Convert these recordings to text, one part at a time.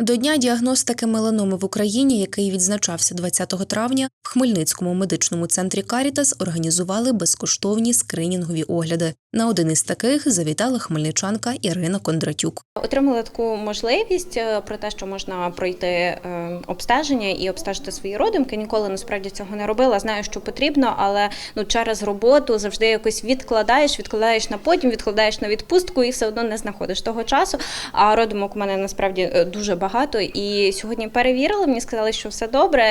До дня діагностики меланоми в Україні, який відзначався 20 травня, в Хмельницькому медичному центрі Карітас організували безкоштовні скринінгові огляди. На один із таких завітала хмельничанка Ірина Кондратюк. Отримала таку можливість е, про те, що можна пройти е, обстеження і обстежити свої родимки. Ніколи насправді цього не робила. Знаю, що потрібно, але ну через роботу завжди якось відкладаєш, відкладаєш на потім, відкладаєш на відпустку і все одно не знаходиш того часу. А родимок у мене насправді е, дуже багато. І сьогодні перевірили. Мені сказали, що все добре,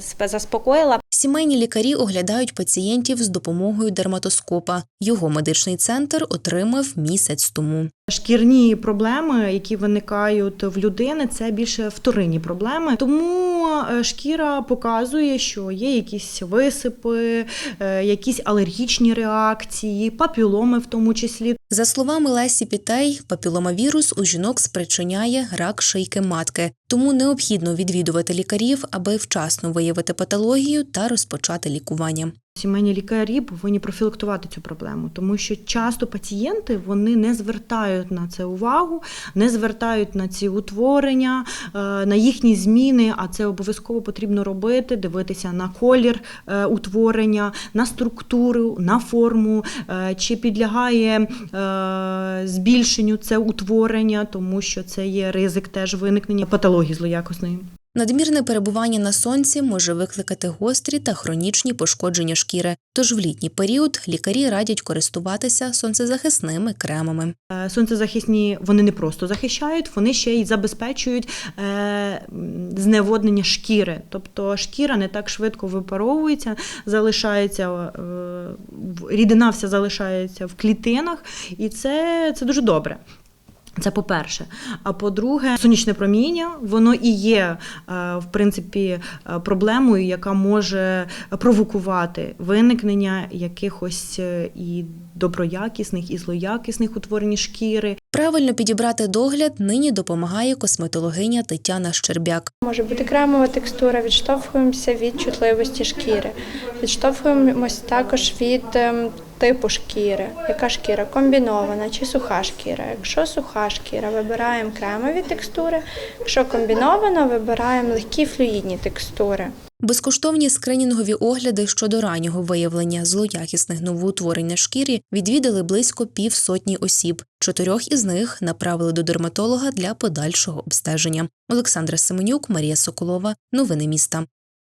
себе заспокоїла. Сімейні лікарі оглядають пацієнтів з допомогою дерматоскопа. Його медичний центр отримав місяць тому. Шкірні проблеми, які виникають в людини, це більше вторинні проблеми. Тому е, шкіра показує, що є якісь висипи, е, якісь алергічні реакції, папіломи в тому числі. За словами Лесі Пітей, папіломавірус у жінок спричиняє рак шийки матки, тому необхідно відвідувати лікарів, аби вчасно виявити патологію та розпочати лікування. Сімейні лікарі повинні профілактувати цю проблему, тому що часто пацієнти вони не звертають на це увагу, не звертають на ці утворення, е, на їхні зміни. А це обов'язково потрібно робити, дивитися на колір е, утворення, на структуру, на форму, е, чи підлягає збільшенню це утворення, тому що це є ризик теж виникнення патології злоякісної. Надмірне перебування на сонці може викликати гострі та хронічні пошкодження шкіри. Тож в літній період лікарі радять користуватися сонцезахисними кремами. Е, Сонцезахисні вони не просто захищають, вони ще й забезпечують е, зневоднення шкіри. Тобто шкіра не так швидко випаровується, залишається е, рідина вся залишається в клітинах, і це, це дуже добре. Це по-перше. А по-друге, сонячне проміння, воно і є, е, в принципі, е, проблемою, яка може провокувати виникнення якихось е, і доброякісних, і злоякісних утворень шкіри. Правильно підібрати догляд нині допомагає косметологиня Тетяна Щербяк. Може бути кремова текстура, відштовхуємося від чутливості шкіри. Відштовхуємось також від ем, типу шкіри. Яка шкіра комбінована чи суха шкіра? Якщо суха шкіра, вибираємо кремові текстури. Якщо комбінована, вибираємо легкі флюїдні текстури. Безкоштовні скринінгові огляди щодо раннього виявлення злоякісних новоутворень на шкірі відвідали близько півсотні осіб. Чотирьох із них направили до дерматолога для подальшого обстеження. Олександра Семенюк, Марія Соколова. Новини міста.